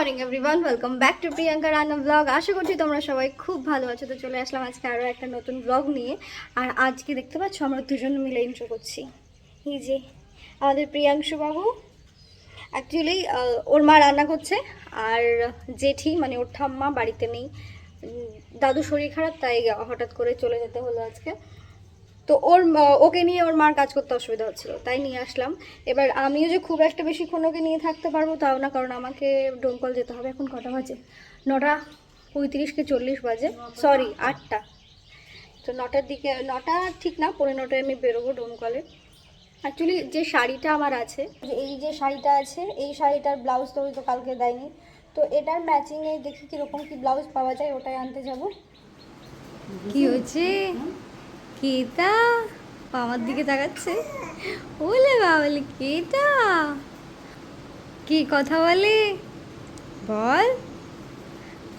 Morning everyone welcome back to Priyanka রান্না blog আশা করছি তোমরা সবাই খুব ভালো আছো। তো চলে আসলাম আজকে আরও একটা নতুন ব্লগ নিয়ে। আর আজকে দেখতে পাচ্ছ, আমরা দুজন মিলে ইন্ট্রো করছি। এই যে, আমাদের প্রিয়াংশু বাবু। অ্যাকচুয়ালি ওর মা রান্না করছে। আর জেঠি মানে ওর ঠাম্মা বাড়িতে নেই। দাদু শরীর খারাপ, তাই হঠাৎ করে চলে যেতে হলো আজকে। তো ওর ওকে নিয়ে ওর মার কাজ করতে অসুবিধা হচ্ছিল তাই নিয়ে আসলাম। এবার আমিও যে খুব একটা বেশিক্ষণ ওকে নিয়ে থাকতে পারব তাও না কারণ আমাকে ডোমকল যেতে হবে এখন কটা বাজে? নটা পঁয়ত্রিশ কি চল্লিশ বাজে? সরি আটটা। তো নটার দিকে নটা ঠিক না পনেরো নটায় আমি বেরোবো ডোমকলে অ্যাকচুয়ালি যে শাড়িটা আমার আছে এই যে শাড়িটা আছে এই শাড়িটার ব্লাউজ তো ওই তো কালকে দেয়নি। তো এটার ম্যাচিংয়ে দেখি কীরকম কি ব্লাউজ পাওয়া যায় ওটাই আনতে যাব। কি হয়েছে? কেতা? আমার দিকে তাকাচ্ছে। বলে বাবলে কেটা কি কথা বলে? বল।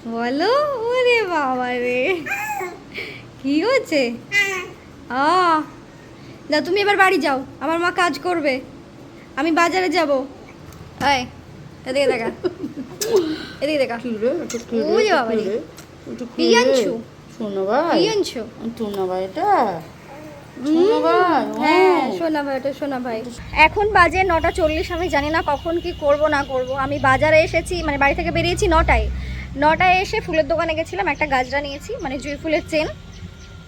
বলো ওরে বাবা রে। কি হচ্ছে? আ না তুমি এবার বাড়ি যাও। আমার মা কাজ করবে। আমি বাজারে যাব। এদিকে দেখা। এদিকে দেখা। ওই বাবা রে। ভাই। প্রিয়াংশু টুনা ভাই এটা? হ্যাঁ সোনা ভাই ওটা সোনা ভাই। এখন বাজে নটা চল্লিশ আমি জানি না কখন কি করব না করব। আমি বাজারে এসেছি মানে বাড়ি থেকে বেরিয়েছি নটায়। নটায় এসে ফুলের দোকানে গেছিলাম একটা গাজরা নিয়েছি মানে জুঁই ফুলের চেন।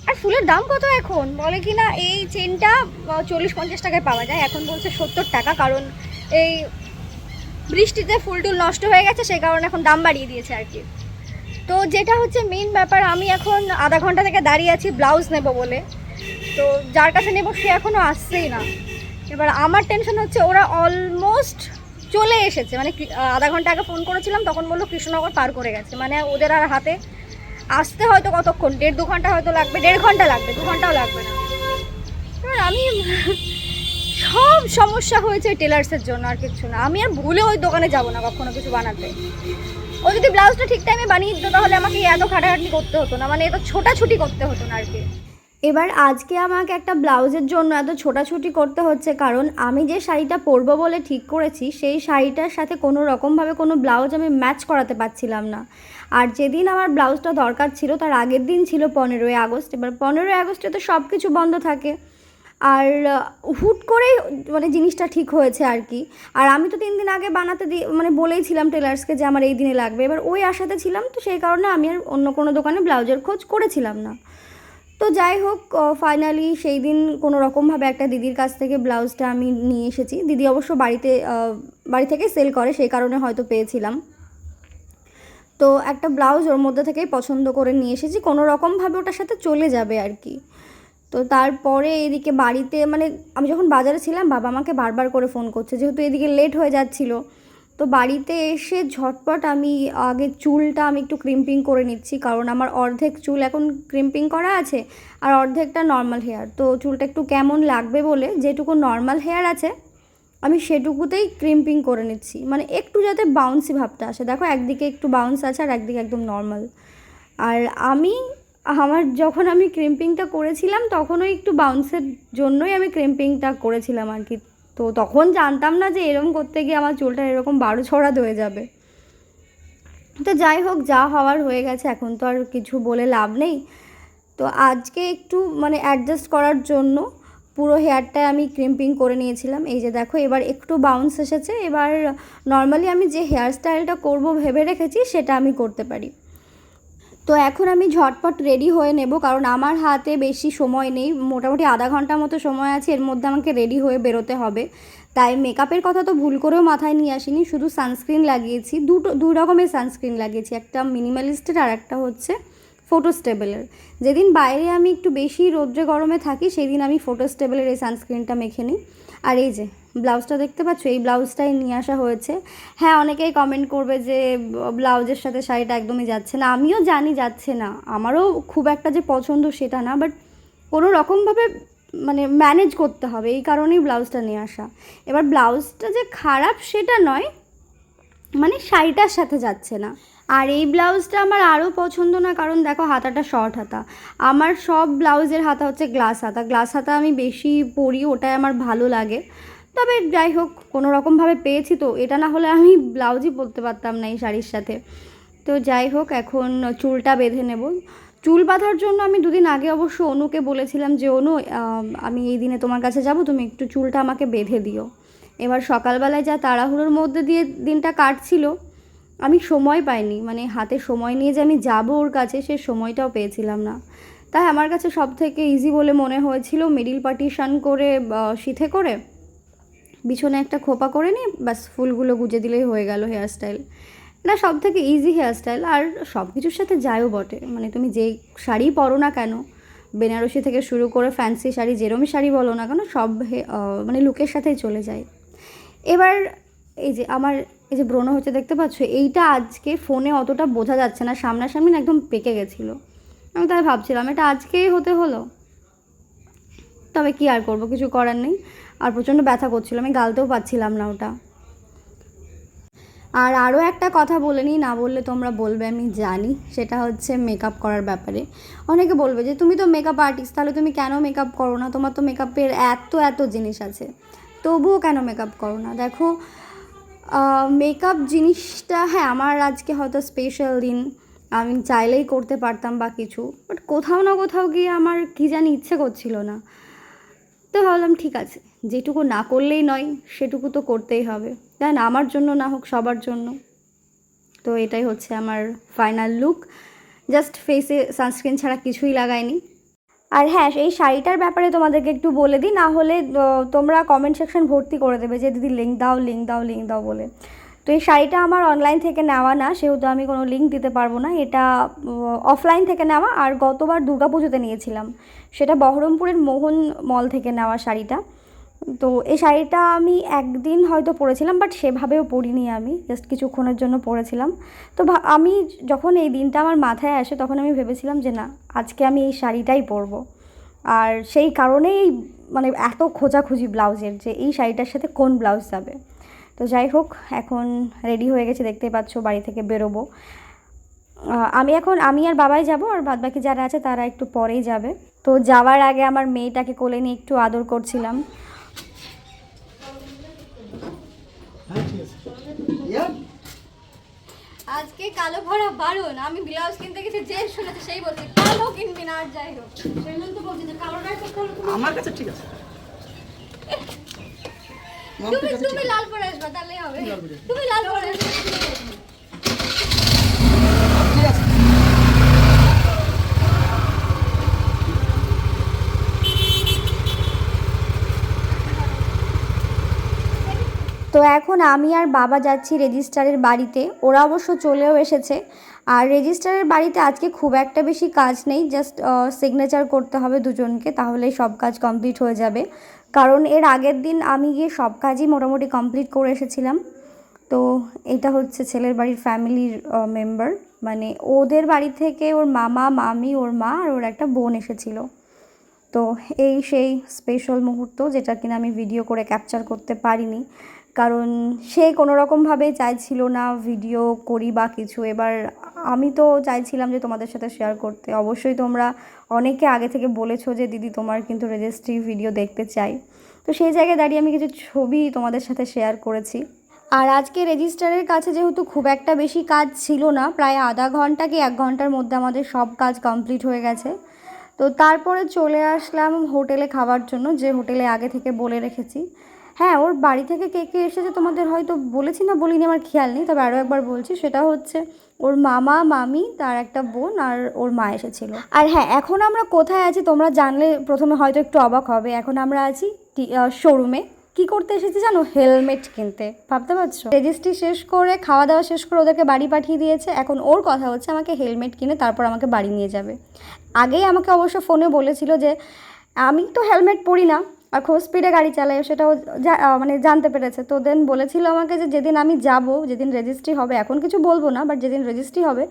আর ফুলের দাম কত এখন? বলে কি না এই চেনটা চল্লিশ পঞ্চাশ টাকায় পাওয়া যায়। এখন বলছে সত্তর টাকা কারণ এই বৃষ্টিতে ফুল টুল নষ্ট হয়ে গেছে সেই কারণে এখন দাম বাড়িয়ে দিয়েছে আর কি। তো যেটা হচ্ছে মেইন ব্যাপার, আমি এখন আধা ঘণ্টা থেকে দাঁড়িয়ে আছি ব্লাউজ নেব বলে। তো যার কাছে নেব, সে এখনও আসছেই না। এবার আমার টেনশন হচ্ছে, ওরা অলমোস্ট চলে এসেছে। মানে আধা ঘণ্টা আগে ফোন করেছিলাম, তখন বলল কৃষ্ণনগর পার করে গেছে। মানে ওদের আর হাতে আসতে হয়তো কতক্ষণ, দেড় দু ঘণ্টা হয়তো লাগবে, দেড় ঘণ্টা লাগবে, দু ঘন্টাও লাগবে না। এবার আমি সব সমস্যা হয়েছে টেলার্সের জন্য, আর কিছু না। আমি আর ভুলে ওই দোকানে যাব না কখনো কিছু বানাতে। ও যদি ব্লাউজটা ঠিক টাইমে বানিয়ে দিত তাহলে আমাকে এত খাটাখাটি করতে হতো না মানে এত ছোটাছুটি করতে হতো না আর কি। এবার আজকে আমাকে একটা ব্লাউজের জন্য এত ছোটাছুটি করতে হচ্ছে কারণ আমি যে শাড়িটা পরবো বলে ঠিক করেছি, সেই শাড়িটার সাথে কোনো রকমভাবে কোনো ব্লাউজ আমি ম্যাচ করাতে পারছিলাম না। আর যেদিন আমার ব্লাউজটা দরকার ছিল, তার আগের দিন ছিল পনেরোই আগস্ট। এবার পনেরোই আগস্টে তো সব কিছু বন্ধ থাকে। আর হুট করে মানে জিনিসটা ঠিক হয়েছে আর কি। আর আমি তো তিন দিন আগে বানাতে দিয়ে মানে বলেইছিলাম টেলার্সকে যে আমার এই দিনে লাগবে। এবার ওই আশাতে ছিলাম, তো সেই কারণে আমি আর অন্য কোনো দোকানে ব্লাউজের খোঁজ করেছিলাম না। তো যাই হোক ফাইনালি সেই দিন কোনো রকমভাবে একটা দিদির কাছ থেকে ব্লাউজটা আমি নিয়ে এসেছি। দিদি অবশ্য বাড়িতে বাড়ি থেকে সেল করে, সেই কারণে হয়তো পেয়েছিলাম। তো একটা ব্লাউজ ওর মধ্যে থেকেই পছন্দ করে নিয়ে এসেছি। কোনো রকমভাবে ওটার সাথে চলে যাবে আর কি। তো তারপরে এদিকে বাড়িতে মানে আমি যখন বাজারে ছিলাম, বাবা আমাকে বারবার করে ফোন করছে, যেহেতু এদিকে লেট হয়ে যাচ্ছিল। তো বাড়িতে এসে ঝটপট আমি আগে চুলটা আমি একটু ক্রিম্পিং করে নিচ্ছি, কারণ আমার অর্ধেক চুল এখন ক্রিম্পিং করা আছে আর অর্ধেকটা নর্মাল হেয়ার তো চুলটা একটু কেমন লাগবে বলে যেটুকু নর্মাল হেয়ার আছে, আমি সেটুকুতেই ক্রিম্পিং করে নিচ্ছি। মানে একটু যাতে বাউন্সি ভাবটা আসে। দেখো একদিকে একটু বাউন্স আছে আর একদিকে একদম নর্মাল আর আমি আমার যখন আমি ক্রিম্পিংটা করেছিলাম তখনও একটু বাউন্সের জন্যই আমি ক্রিম্পিংটা করেছিলাম আর কি। তো তখন জানতাম না যে এরকম করতে গিয়ে আমার চুলটা এরকম বারো ছড়াত হয়ে যাবে। তো যাই হোক, যা হওয়ার হয়ে গেছে, এখন তো আর কিছু বলে লাভ নেই। তো আজকে একটু মানে অ্যাডজাস্ট করার জন্য পুরো হেয়ারটায় আমি ক্রিম্পিং করে নিয়েছিলাম। এই যে দেখো, এবার একটু বাউন্স এসেছে। এবার নর্মালি আমি যে হেয়ার স্টাইলটা করব ভেবে রেখেছি, সেটা আমি করতে পারি। তো এখন আমি ঝটপট রেডি হয়ে নেব, কারণ আমার হাতে বেশি সময় নেই। মোটামুটি আধা ঘণ্টা মতো সময় আছে, এর মধ্যে আমাকে রেডি হয়ে বেরোতে হবে। তাই মেকআপের কথা তো ভুল করেও মাথায় নিয়ে আসিনি, শুধু সানস্ক্রিন লাগিয়েছি। দুটো দুই রকমের সানস্ক্রিন লাগিয়েছি, একটা মিনিমালিস্টের আর একটা হচ্ছে ফটো স্টেবলের যেদিন বাইরে আমি একটু বেশি রৌদ্রে গরমে থাকি, সেদিন আমি ফটো স্টেবলের এই সানস্ক্রিনটা মেখে নিই। আর এই যে ব্লাউজটা দেখতে পাচ্ছ? এই ব্লাউজটাই নিয়ে আসা হয়েছে। হ্যাঁ অনেকেই কমেন্ট করবে যে, ব্লাউজের সাথে শাড়িটা একদমই যাচ্ছে না। আমিও জানি যাচ্ছে না। আমারও খুব একটা যে পছন্দ সেটা না বাট কোনো রকমভাবে মানে ম্যানেজ করতে হবে। এই কারণেই ব্লাউজটা নিয়ে আসা। এবার ব্লাউজটা যে খারাপ সেটা নয় মানে শাড়িটার সাথে যাচ্ছে না। আর এই ব্লাউজটা আমার আরও পছন্দ না, কারণ দেখো হাতাটা শর্ট হাতা। আমার সব ব্লাউজের হাতা হচ্ছে গ্লাস হাতা। গ্লাস হাতা আমি বেশি পরি, ওটাই আমার ভালো লাগে। তবে যাই হোক, কোনো রকমভাবে পেয়েছি তো। এটা না হলে আমি ব্লাউজই পরতে পারতাম না এই শাড়ির সাথে। তো যাই হোক, এখন চুলটা বেঁধে নেব। চুল বাঁধার জন্য আমি দুদিন আগে অবশ্য অনুকে বলেছিলাম যে, অনু, আমি এই দিনে তোমার কাছে যাব, তুমি একটু চুলটা আমাকে বেঁধে দিও। এবার সকালবেলায় যা তাড়াহুড়োর মধ্যে দিয়ে দিনটা কাটছিল, আমি সময় পাইনি। মানে হাতে সময় নিয়ে যে আমি যাব ওর কাছে, সে সময়টাও পেয়েছিলাম না। তাই আমার কাছে সব থেকে ইজি বলে মনে হয়েছিল মিডিল পার্টিশন করে বা করে বিছনে একটা খোপা করে নিয়ে ব্যাস ফুলগুলো গুজে দিলেই হয়ে গেল হেয়ারস্টাইল না সব থেকে ইজি হেয়ারস্টাইল আর সব কিছুর সাথে যায়ও বটে। মানে তুমি যেই শাড়ি পরো না কেন, বেনারসি থেকে শুরু করে ফ্যান্সি শাড়ি, যেরমই শাড়ি বলো না কেন, সব মানে লুকের সাথেই চলে যায়। এবার এই যে আমার, এই যে ব্রণ হচ্ছে দেখতে পাচ্ছ, এইটা আজকে ফোনে অতটা বোঝা যাচ্ছে না, সামনাসামনি একদম পেকে গেছিল। আমি তাই ভাবছিলাম, এটা আজকেই হতে হলো। তবে কি আর করব, কিছু করার নেই। আর প্রচণ্ড ব্যথা করছিল, আমি গালতেও পাচ্ছিলাম না ওটা। আর আরও একটা কথা বলে নিই, না বললে তোমরা বলবে, আমি জানি। সেটা হচ্ছে মেকআপ করার ব্যাপারে। অনেকে বলবে যে, তুমি তো মেকআপ আর্টিস্ট তাহলে তুমি কেন মেকআপ করো না? তোমার তো মেকআপের এত এত জিনিস আছে। তবুও কেন মেকআপ করো না? দেখো মেকআপ জিনিসটা হ্যাঁ আমার আজকে হয়তো স্পেশাল দিন। আমি চাইলেই করতে পারতাম বা কিছু বাট কোথাও না কোথাও গিয়ে আমার কী জানি ইচ্ছে করছিল না। তো ভাবলাম, ঠিক আছে। যেটুকু না করলেই নয়, সেটুকু তো করতেই হবে। তাই না আমার জন্য না হোক, সবার জন্য। তো এটাই হচ্ছে আমার ফাইনাল লুক জাস্ট ফেসে সানস্ক্রিন ছাড়া কিছুই লাগাইনি। আর হ্যাঁ এই শাড়িটার ব্যাপারে তোমাদেরকে একটু বলে দিই, না হলে তোমরা কমেন্ট সেকশন ভর্তি করে দেবে যে, দিদি লিঙ্ক দাও লিঙ্ক দাও লিঙ্ক দাও বলে। তো এই শাড়িটা আমার অনলাইন থেকে নেওয়া না, সেহেতু আমি কোনো লিঙ্ক দিতে পারব না। এটা অফলাইন থেকে নেওয়া। আর গতবার দুর্গাপুজোতে নিয়েছিলাম। সেটা বহরমপুরের মোহন মল থেকে নেওয়া শাড়িটা। তো এই শাড়িটা আমি একদিন হয়তো পরেছিলাম বাট সেভাবেও পরিনি আমি জাস্ট কিছুক্ষণের জন্য পরেছিলাম। তো আমি যখন এই দিনটা আমার মাথায় আসে, তখন আমি ভেবেছিলাম যে না, আজকে আমি এই শাড়িটাই পরবো। আর সেই কারণেই মানে এত খোঁজাখুঁজি ব্লাউজের যে এই শাড়িটার সাথে কোন ব্লাউজ যাবে। তো যাই হোক, এখন রেডি হয়ে গেছে, দেখতেই পাচ্ছ, বাড়ি থেকে বেরোবো। আমি এখন, আমি আর বাবাই যাব, আর বাদবাকি যারা আছে, তারা একটু পরেই যাবে। তো যাওয়ার আগে আমার মেয়েটাকে কোলে নিয়ে একটু আদর করছিলাম। আজকে কালো ভরা বারণ আমি ব্লাউজ কিনতে গেছি যে শুনেছে সেই বলছে কালো কিনবি না আর যাই হোক। সেই জন্য তো বলছি যে কালোটাই তো আমার কাছে ঠিক আছে। তুমি তুমি লাল পরে আসবা তাহলে হবে। তুমি লাল পরে আসবে ঠিক আছে তো এখন আমি আর বাবা যাচ্ছি রেজিস্ট্রারের বাড়িতে। ওরা অবশ্য চলেও এসেছে। আর রেজিস্ট্রারের বাড়িতে আজকে খুব একটা বেশি কাজ নেই। জাস্ট সিগনেচার করতে হবে দুজনকে, তাহলেই সব কাজ কমপ্লিট হয়ে যাবে। কারণ এর আগের দিন আমি গিয়ে সব কাজই মোটামুটি কমপ্লিট করে এসেছিলাম। তো এটা হচ্ছে ছেলের বাড়ির ফ্যামিলির মেম্বার মানে ওদের বাড়ি থেকে ওর মামা, মামি, ওর মা আর ওর একটা বোন এসেছিল। তো এই সেই স্পেশাল মুহূর্ত যেটা কিনা আমি ভিডিও করে ক্যাপচার করতে পারিনি। কারণ সে কোনো রকমভাবে চাইছিল না ভিডিও করি বা কিছু। এবার আমি তো চাইছিলাম যে তোমাদের সাথে শেয়ার করতে। অবশ্যই তোমরা অনেকে আগে থেকে বলেছ যে, দিদি, তোমার কিন্তু রেজিস্ট্রি ভিডিও দেখতে চাই। তো সেই জায়গায় দাঁড়িয়ে আমি কিছু ছবি তোমাদের সাথে শেয়ার করেছি। আর আজকে রেজিস্টারের কাছে যেহেতু খুব একটা বেশি কাজ ছিল না, প্রায় আধা ঘণ্টা কি এক ঘণ্টার মধ্যে আমাদের সব কাজ কমপ্লিট হয়ে গেছে। তো তারপরে চলে আসলাম হোটেলে খাওয়ার জন্য, যে হোটেলে আগে থেকে বলে রেখেছি। হ্যাঁ ওর বাড়ি থেকে কে কে এসেছে তোমাদের হয়তো বলেছি না, বলিনি, আমার খেয়াল নেই, তবে আরও একবার বলছি, সেটা হচ্ছে ওর মামা, মামি, তার একটা বোন আর ওর মা এসেছিল। আর হ্যাঁ এখন আমরা কোথায় আছি তোমরা জানলে প্রথমে হয়তো একটু অবাক হবে। এখন আমরা আছি শোরুমে। কি করতে এসেছি জানো? হেলমেট কিনতে, ভাবতে পারছ? রেজিস্ট্রি শেষ করে, খাওয়া দাওয়া শেষ করে ওদেরকে বাড়ি পাঠিয়ে দিয়েছে। এখন ওর কথা হচ্ছে আমাকে হেলমেট কিনে তারপর আমাকে বাড়ি নিয়ে যাবে। আগেই আমাকে অবশ্য ফোনে বলেছিল যে, আমি তো হেলমেট পরি না আর খুব স্পিডে গাড়ি চালাই সেটাও মানে জানতে পেরেছে। তো দেন বলেছিল আমাকে যে যেদিন আমি যাব, যেদিন রেজিস্ট্রি হবে, এখন কিছু বলব না বাট যেদিন রেজিস্ট্রি হবে,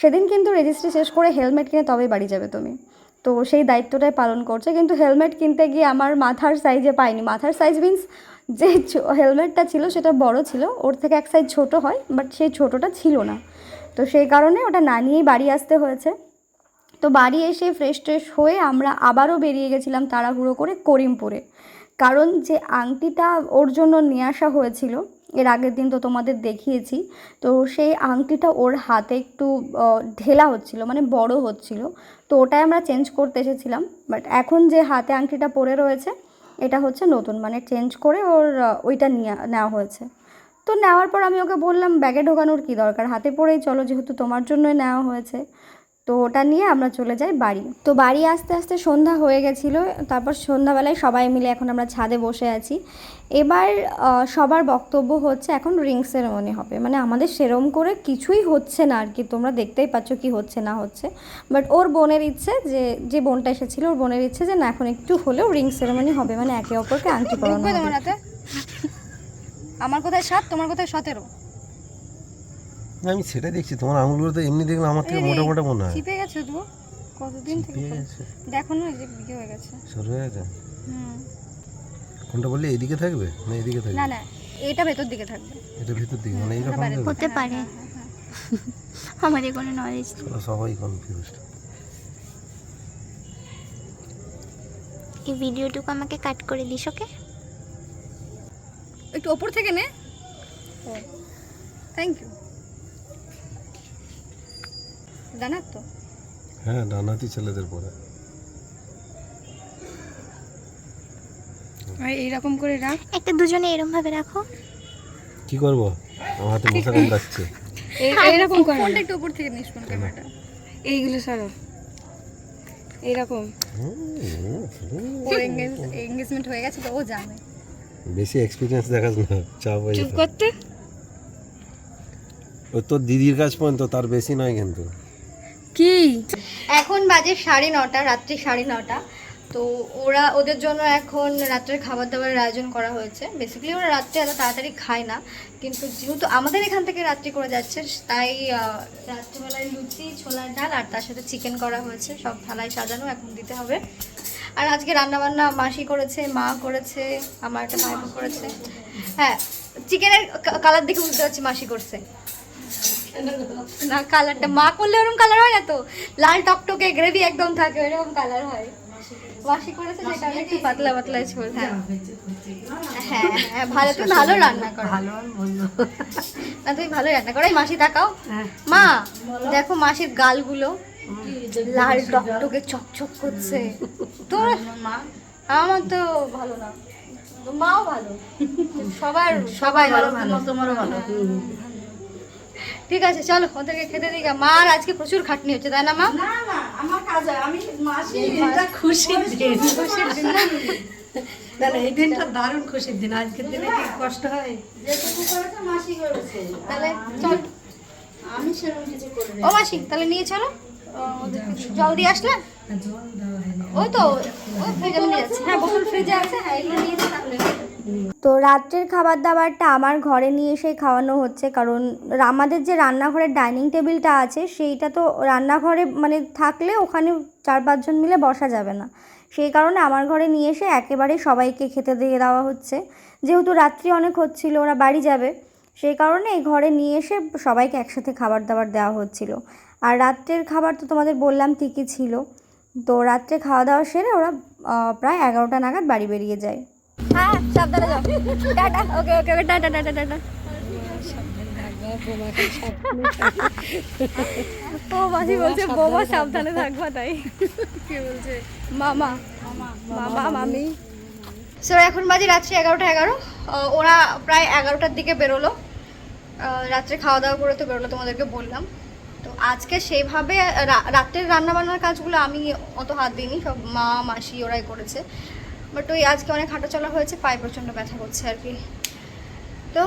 সেদিন কিন্তু রেজিস্ট্রি শেষ করে হেলমেট কিনে তবেই বাড়ি যাবে তুমি। তো সেই দায়িত্বটাই পালন করছে, কিন্তু হেলমেট কিনতে গিয়ে আমার মাথার সাইজে পাইনি। মাথার সাইজ মিন্স যে হেলমেটটা ছিল সেটা বড় ছিল, ওর থেকে এক সাইজ ছোট হয় বাট সেই ছোটোটা ছিল না। তো সেই কারণে ওটা না নিয়েই বাড়ি আসতে হয়েছে। তো বাড়ি এসে ফ্রেশ ট্রেশ হয়ে আমরা আবারও বেরিয়ে গেছিলাম তাড়াহুড়ো করে করিমপুরে। কারণ যে আংটিটা ওর জন্য নিয়ে আসা হয়েছিল, এর আগের দিন তো তোমাদের দেখিয়েছি, তো সেই আংটিটা ওর হাতে একটু ঢেলা হচ্ছিল মানে বড় হচ্ছিল। তো ওটাই আমরা চেঞ্জ করতে এসেছিলাম বাট এখন যে হাতে আংটিটা পরে রয়েছে, এটা হচ্ছে নতুন মানে চেঞ্জ করে ওর ওইটা নিয়ে, নেওয়া হয়েছে। তো নেওয়ার পর আমি ওকে বললাম, ব্যাগে ঢোকানোর কী দরকার? হাতে পরেই চলো, যেহেতু তোমার জন্যই নেওয়া হয়েছে। তো ওটা নিয়ে আমরা চলে যাই বাড়ি। তো বাড়ি আস্তে আস্তে সন্ধ্যা হয়ে গেছিল তারপর সন্ধ্যাবেলায় সবাই মিলে এখন আমরা ছাদে বসে আছি। এবার সবার বক্তব্য হচ্ছে এখন রিং সেরেমনি হবে। মানে আমাদের সেরম করে কিছুই হচ্ছে না আর কি তোমরা দেখতেই পাচ্ছ কি হচ্ছে না হচ্ছে। বাট ওর বোনের ইচ্ছে যে যে বোনটা এসেছিল ওর বোনের ইচ্ছে যে না এখন একটু হলেও রিং সেরেমনি হবে। মানে একে অপরকে আংটি পরানো আমার কোথায় সাত? তোমার কোথায় সতেরো? আমি সেটাই দেখছি তোমার আঙুলগুলো তো এমনি দেখলে আমার থেকে মোটা মোটা মনে হয়। চিপে গেছে তো কতদিন থেকে দেখো না এই যে বিয়ে হয়ে গেছে। সরু হয়ে গেছে? হুম। কোনটা বললে এদিকে থাকবে না এদিকে থাকবে? না না এইটা ভেতর দিকে থাকবে। এটা ভিতর দিকে মানে এইরকম বাইরে থাকবে হতে পারে। আমাদের কোনো নলেজ ওরা সবাই কনফিউজড এই ভিডিওটুকু আমাকে কাট করে দিস ওকে একটু ওপর থেকে নে। থ্যাংক ইউ জানার তো হ্যাঁ ডানাতি ছেলেদের পরে। আর এইরকম করে রাখ। একটা দুজনে এরম ভাবে রাখো। কি করব? আমার হাতে মশা কামড়াচ্ছে এই- এইরকম করে ফোনটা একটু উপর থেকে নিস ফোন ক্যামেরাটা। এইগুলো সরো। এইরকম। ওর এঙ্গেজমেন্ট হয়ে গেছে তো ও জানে। বেশি এক্সপিরিয়েন্স দেখাস না চাপ হয়ে চুপ করতে? ও তোর দিদির কাজ পর্যন্ত তার বেশি নয় কিন্তু। কি? এখন বাজে সাড়ে নটা, রাত্রি সাড়ে নটা। তো ওরা, ওদের জন্য এখন রাত্রের খাবার দাবারের আয়োজন করা হয়েছে। বেসিক্যালি ওরা রাত্রে এত তাড়াতাড়ি খায় না। কিন্তু যেহেতু আমাদের এখান থেকে রাত্রি করে যাচ্ছে, তাই রাত্রিবেলায় লুচি, ছোলার ডাল আর তার সাথে চিকেন করা হয়েছে। সব থালায় সাজানো এখন দিতে হবে। আর আজকে রান্নাবান্না মাসি করেছে, মা করেছে, আমার একটা ভাইপো করেছে। হ্যাঁ চিকেনের কালার দেখে বুঝতে পারছি মাসি করছে। না কালারটা মা করলে ওরকম কালার হয় না তো? লাল টকটকে গ্রেভি একদম থাকে ওরকম কালার হয়। করেছে একটু পাতলা পাতলা ঝোল হ্যাঁ। হ্যাঁ। হ্যাঁ ভালো তুমি ভালো রান্না করো। না তুমি ভালো রান্না করো। এই মাসি তাকাও মা দেখো মাসির গালগুলো। লাল টকটকে চকচক করছে। তোর আমার তো ভালো না। মাও ভালো। সবার সবাই ভালো তোমারও ভালো। ঠিক আছে চলো ওদেরকে খেতে দিই। মার আজকে প্রচুর খাটনি হচ্ছে তাই না মা? আমার কাজ আমি মাসি খুশির দিন। না? না, না, এই দিনটা দারুণ খুশির দিন। আজকের দিনে কি কষ্ট হয়? তাহলে চল। আমি সেরকম কিছু করি ও মাসি তাহলে নিয়ে চলো। জল দিয়ে আসলে? ওই তো ওই ফ্রিজে নিয়ে যাচ্ছে। হ্যাঁ বোতল ফ্রিজে আছে হ্যাঁ এগুলো নিয়ে তাহলে তো রাত্রের খাবার দাবারটা আমার ঘরে নিয়ে এসে খাওয়ানো হচ্ছে, কারণ আমাদের যে রান্নাঘরের ডাইনিং টেবিলটা আছে, সেইটা তো রান্নাঘরে মানে থাকলে ওখানে চার পাঁচজন মিলে বসা যাবে না। সেই কারণে আমার ঘরে নিয়ে এসে একেবারে সবাইকে খেতে দিয়ে দেওয়া হচ্ছে। যেহেতু রাত্রি অনেক হচ্ছিল, ওরা বাড়ি যাবে, সেই কারণে এই ঘরে নিয়ে এসে সবাইকে একসাথে খাবার দাবার দেওয়া হচ্ছিল। আর রাত্রের খাবার তো তোমাদের বললাম ঠিকই ছিল। তো রাত্রে খাওয়া দাওয়া সেরে ওরা প্রায় এগারোটা নাগাদ বাড়ি বেরিয়ে যায়। হ্যাঁ সাবধানে যাও। Tata. Okay okay okay tata tata tata. ও মাসি বলছে বৌমা সাবধানে থাকবা তাই। কি বলছে? মামা। মামা মামি সো এখন বাজে রাত্রি এগারোটা এগারো। ওরা প্রায় এগারোটার দিকে বেরোলো। রাত্রে খাওয়া দাওয়া করে তো বেরোলো তোমাদেরকে বললাম। তো আজকে সেইভাবে রা- রাত্রের রান্না বান্নার কাজগুলো আমি অত হাত দিইনি। সব মা মাসি ওরাই করেছে। বাট ওই আজকে অনেক হাঁটাচলা হয়েছে, পায়ে প্রচণ্ড ব্যথা করছে আর কি। তো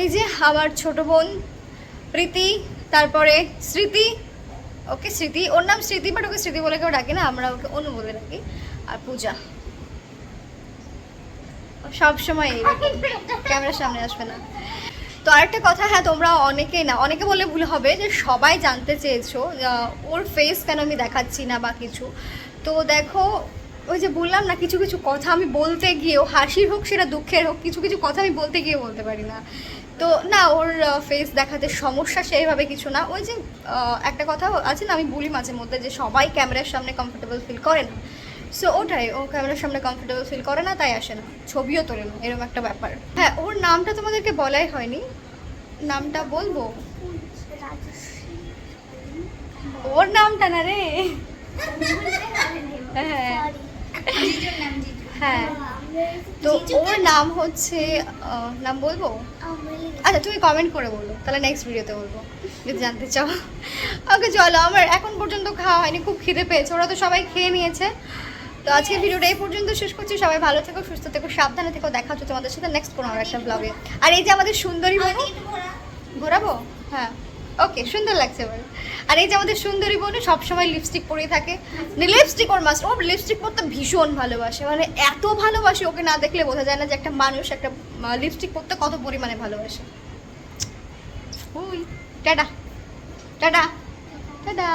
এই যে আমার ছোট বোন প্রীতি, তারপরে স্মৃতি, ওকে স্মৃতি, ওর নাম স্মৃতি বাট ওকে স্মৃতি বলে কেউ ডাকি না, আমরা ওকে অনু বলে ডাকি, আর পূজা। সব সময় ক্যামেরার সামনে আসবে না। তো আরেকটা কথা হ্যাঁ তোমরা অনেকেই না, অনেকে বলে ভুল হবে যে সবাই জানতে চেয়েছো ওর ফেস কেন আমি দেখাচ্ছি না বা কিছু। তো দেখো ওই যে বললাম না কিছু কিছু কথা আমি বলতে গিয়েও হাসির হোক সেটা দুঃখের হোক কিছু কিছু কথা আমি বলতে গিয়ে বলতে পারি না। তো না ওর ফেস দেখাতে সমস্যা সেইভাবে কিছু না। ওই যে একটা কথা আছে না আমি বলি মাঝে মধ্যে যে সবাই ক্যামেরার সামনে কমফোর্টেবল ফিল করে না। সো ওটাই ও ক্যামেরার সামনে কমফোর্টেবল ফিল করে না তাই আসে না। ছবিও তোলে না এরকম একটা ব্যাপার। হ্যাঁ ওর নামটা তোমাদেরকে বলাই হয়নি। নামটা বলব? ওর নামটা না রে। হ্যাঁ। হ্যাঁ। তো ওর নাম হচ্ছে নাম বলব? আচ্ছা তুমি কমেন্ট করে বলো তাহলে নেক্সট ভিডিওতে বলব যদি জানতে চাও। ওকে চলো আমার এখন পর্যন্ত খাওয়া হয়নি খুব খিদে পেয়েছে ওরা তো সবাই খেয়ে নিয়েছে। তো আজকের ভিডিওটা এই পর্যন্ত শেষ করছি সবাই ভালো থেকো সুস্থ থেকো সাবধানে থেকো দেখা হচ্ছে তোমাদের সাথে নেক্সট কোনো একটা ব্লগে আর এই যে আমাদের সুন্দরী বনু ঘোরাবো? হ্যাঁ। ওকে সুন্দর লাগছে এবার আর এই যে আমাদের সুন্দরী বোন সবসময় লিপস্টিক পরে থাকে। লিপস্টিক ওর মাস্ট ও লিপস্টিক পরতে ভীষণ ভালোবাসে। মানে এত ভালোবাসে ওকে না দেখলে বোঝা যায় না যে একটা মানুষ একটা লিপস্টিক পরতে কত পরিমাণে ভালোবাসে। টাটা। টাটা। টাটা।